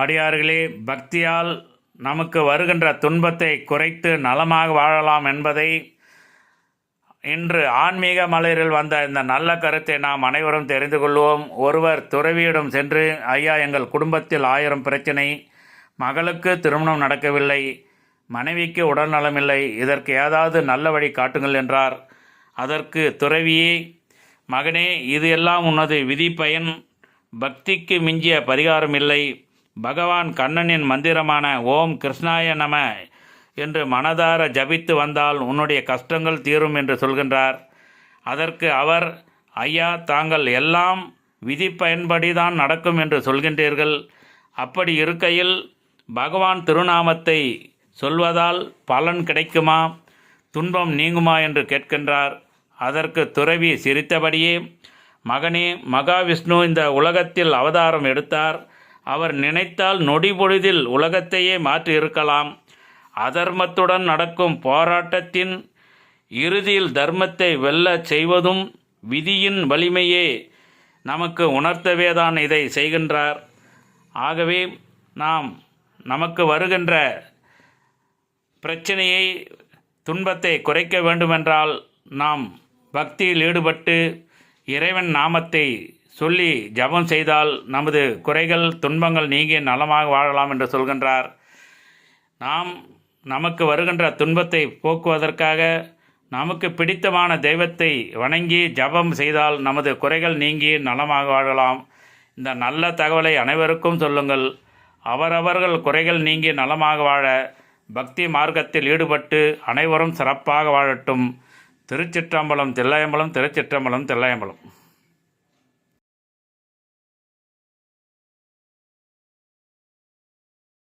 அடியார்களே பக்தியால் நமக்கு வருகின்ற துன்பத்தை குறைத்து நலமாக வாழலாம் என்பதை இன்று ஆன்மீக மலரில் வந்த இந்த நல்ல கருத்தை நாம் அனைவரும் தெரிந்து கொள்வோம். ஒருவர் துறவியிடம் சென்று ஐயா எங்கள் குடும்பத்தில் ஆயிரம் பிரச்சனை மகளுக்கு திருமணம் நடக்கவில்லை மனைவிக்கு உடல் இல்லை இதற்கு ஏதாவது நல்ல வழி காட்டுங்கள் என்றார். அதற்கு துறவியே மகனே இது எல்லாம் உனது விதி பயன் பக்திக்கு மிஞ்சிய பரிகாரம் இல்லை பகவான் கண்ணனின் மந்திரமான ஓம் கிருஷ்ணாய நம என்று மனதார ஜபித்து வந்தால் உன்னுடைய கஷ்டங்கள் தீரும் என்று சொல்கின்றார். அதற்கு அவர் ஐயா தாங்கள் எல்லாம் விதி பயன்படிதான் நடக்கும் என்று சொல்கின்றீர்கள். அப்படி இருக்கையில் பகவான் திருநாமத்தை சொல்வதால் பலன் கிடைக்குமா? துன்பம் நீங்குமா என்று கேட்கின்றார். அதற்கு துறவி சிரித்தபடியே மகனே மகாவிஷ்ணு இந்த உலகத்தில் அவதாரம் எடுத்தார். அவர் நினைத்தால் நொடி பொழுதில் உலகத்தையே மாற்றி இருக்கலாம் அதர்மத்துடன் நடக்கும் போராட்டத்தின் இறுதியில் தர்மத்தை வெல்லச் செய்வதும் விதியின் வலிமையே நமக்கு உணர்த்தவே தான் இதை செய்கின்றார். ஆகவே நாம் நமக்கு வருகின்ற பிரச்சனையை துன்பத்தை குறைக்க வேண்டுமென்றால் நாம் பக்தியில் ஈடுபட்டு இறைவன் நாமத்தை சொல்லி ஜபம் செய்தால் நமது குறைகள் துன்பங்கள் நீங்கி நலமாக வாழலாம் என்று சொல்கின்றார். நாம் நமக்கு வருகின்ற துன்பத்தை போக்குவதற்காக நமக்கு பிடித்தமான தெய்வத்தை வணங்கி ஜபம் செய்தால் நமது குறைகள் நீங்கி நலமாக வாழலாம். இந்த நல்ல தகவலை அனைவருக்கும் சொல்லுங்கள். அவரவர்கள் குறைகள் நீங்கி நலமாக வாழ பக்தி மார்க்கத்தில் ஈடுபட்டு அனைவரும் சிறப்பாக வாழட்டும். திருச்சிற்றம்பலம் தில்லையம்பலம் திருச்சிற்றம்பலம் தில்லையம்பலம்.